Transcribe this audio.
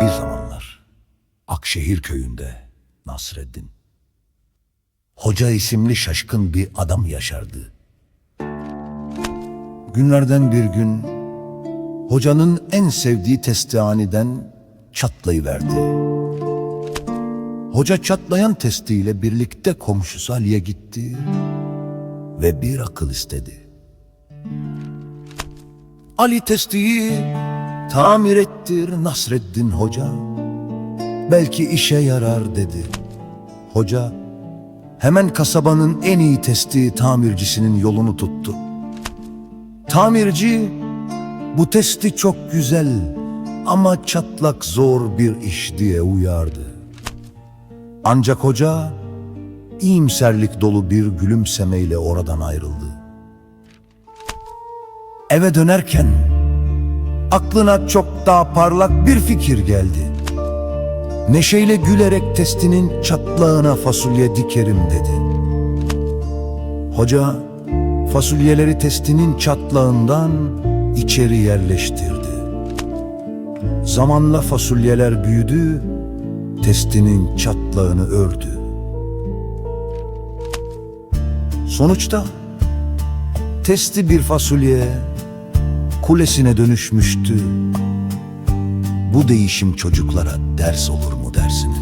Bir zamanlar Akşehir köyünde Nasreddin Hoca isimli şaşkın bir adam yaşardı. Günlerden bir gün hocanın en sevdiği testi aniden çatlayıverdi. Hoca çatlayan testiyle birlikte komşusu Ali'ye gitti ve bir akıl istedi. Ali testiyi tamir ettir Nasreddin Hoca. Belki işe yarar dedi. Hoca hemen kasabanın en iyi testi tamircisinin yolunu tuttu. Tamirci bu testi çok güzel ama çatlak zor bir iş diye uyardı. Ancak hoca iyimserlik dolu bir gülümsemeyle oradan ayrıldı. Eve dönerken aklına çok daha parlak bir fikir geldi. Neşeyle gülerek testinin çatlağına fasulye dikerim dedi. Hoca fasulyeleri testinin çatlağından içeri yerleştirdi. Zamanla fasulyeler büyüdü, testinin çatlağını ördü. Sonuçta testi bir fasulye kulesine dönüşmüştü. Bu değişim çocuklara ders olur mu dersiniz?